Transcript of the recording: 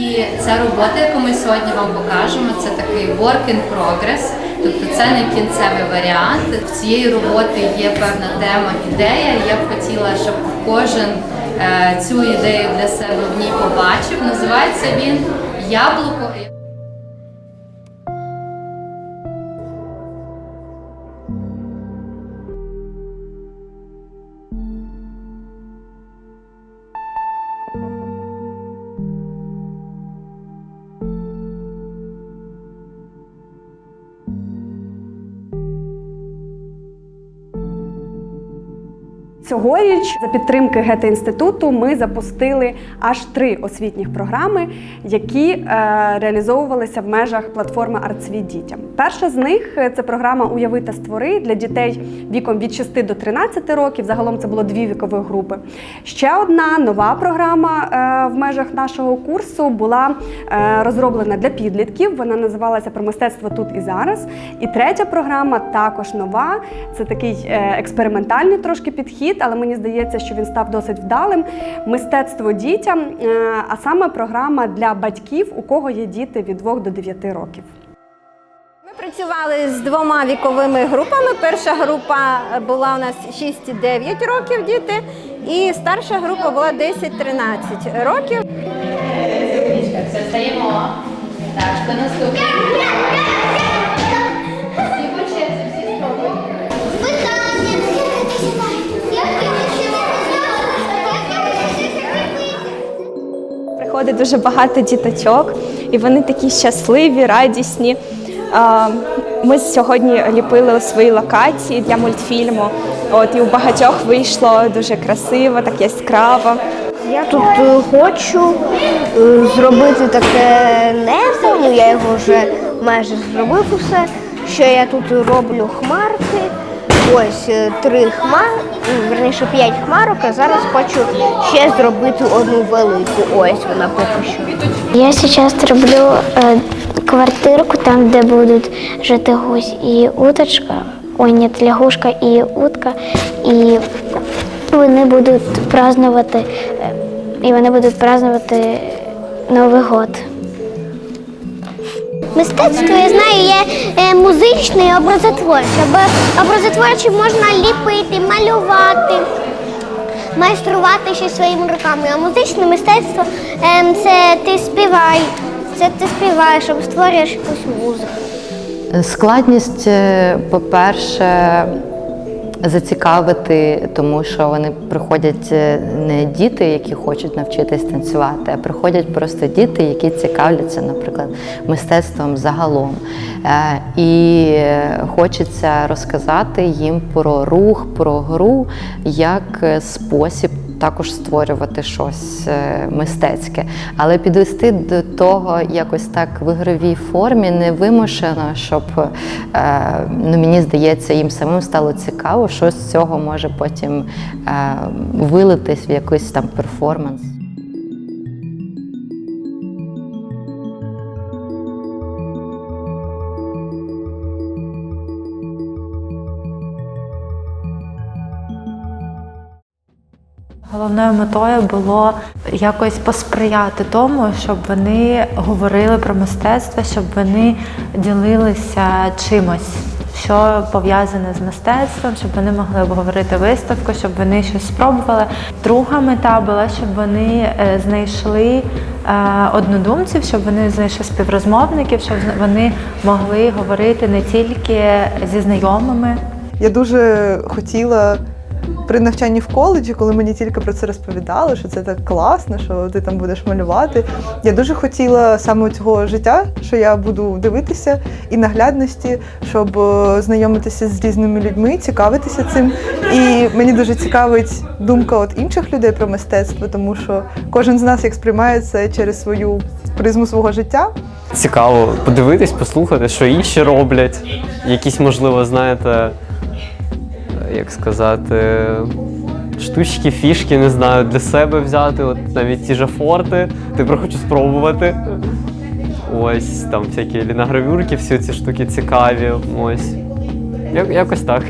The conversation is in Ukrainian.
І ця робота, яку ми сьогодні вам покажемо, це такий work in progress. Тобто це не кінцевий варіант. В цієї роботи є певна тема, ідея. Я б хотіла, щоб кожен е, цю ідею для себе в ній побачив. Називається він Яблуко. Цьогоріч за підтримки Гете-інституту ми запустили аж три освітніх програми, які е, реалізовувалися в межах платформи «Артсвіт дітям. Перша з них е, це програма Уяви та створи для дітей віком від 6 до 13 років. Загалом це було дві вікові групи. Ще одна нова програма е, в межах нашого курсу була розроблена для підлітків. Вона називалася Про мистецтво тут і зараз. І третя програма також нова. Це такий експериментальний трошки підхід, але мені здається, що він став досить вдалим. Мистецтво дітям, е, а саме програма для батьків, у кого є діти від 2 до 9 років. Ми працювали з двома віковими групами. Перша група була у нас 6-9 років діти, і старша група була 10-13 років. Все стаємо. Так, наступний? Приходить дуже багато діточок, і вони такі щасливі, радісні. Ми сьогодні ліпили свої локації для мультфільму. От і у багатьох вийшло дуже красиво, так яскраво. Я тут е, хочу е, зробити таке небо, ну я його вже майже зробив усе. Що я тут роблю хмарки. Ось е, три хмар, верніше п'ять хмарок, а зараз хочу ще зробити одну велику. Ось вона поки що. Я сейчас роблю э, квартирку, там, де будуть жити гусь і уточка. Ой, ні, лягушка і утка. І вони будуть празднувати, е, і вони будуть празднувати Новий год. Мистецтво, я знаю, є е, музичне і образотворче. Бо образотворче можна ліпити, малювати, майструвати щось своїми руками. А музичне мистецтво ем, це ти співай, це ти співаєш, або створюєш якусь музику. Складність, е, по-перше, зацікавити, тому що вони приходять е, не діти, які хочуть навчитись танцювати, а приходять просто діти, які цікавляться, наприклад, мистецтвом загалом. Е, І е, хочеться розказати їм про рух, про гру як спосіб також створювати щось е, мистецьке, але підвести до того якось так в ігровій формі, не вимушено, щоб е, ну, мені здається, їм самим стало цікаво, що з цього може потім е, вилитись в якийсь там перформанс. Головною метою було якось посприяти тому, щоб вони говорили про мистецтво, щоб вони ділилися чимось, що пов'язане з мистецтвом, щоб вони могли обговорити виставку, щоб вони щось спробували. Друга мета була, щоб вони е, знайшли е, однодумців, щоб вони знайшли співрозмовників, щоб вони могли говорити не тільки зі знайомими, Я дуже хотіла при навчанні в коледжі, коли мені тільки про це розповідали, що це так класно, що ти там будеш малювати. Я дуже хотіла саме цього життя, що я буду дивитися і наглядності, щоб е, знайомитися з різними людьми, цікавитися цим. І мені дуже цікавить думка от інших людей про мистецтво, тому що кожен з нас як сприймає це через свою призму свого життя. Цікаво подивитись, послухати, що інші роблять. Якісь, можливо, знаєте, як сказати, штучки, фішки, не знаю, для себе взяти, от навіть ті ж форти, тепер хочу спробувати. Ось там всякі ліногравюрки, всі ці штуки цікаві. Ось. Як- Якось так.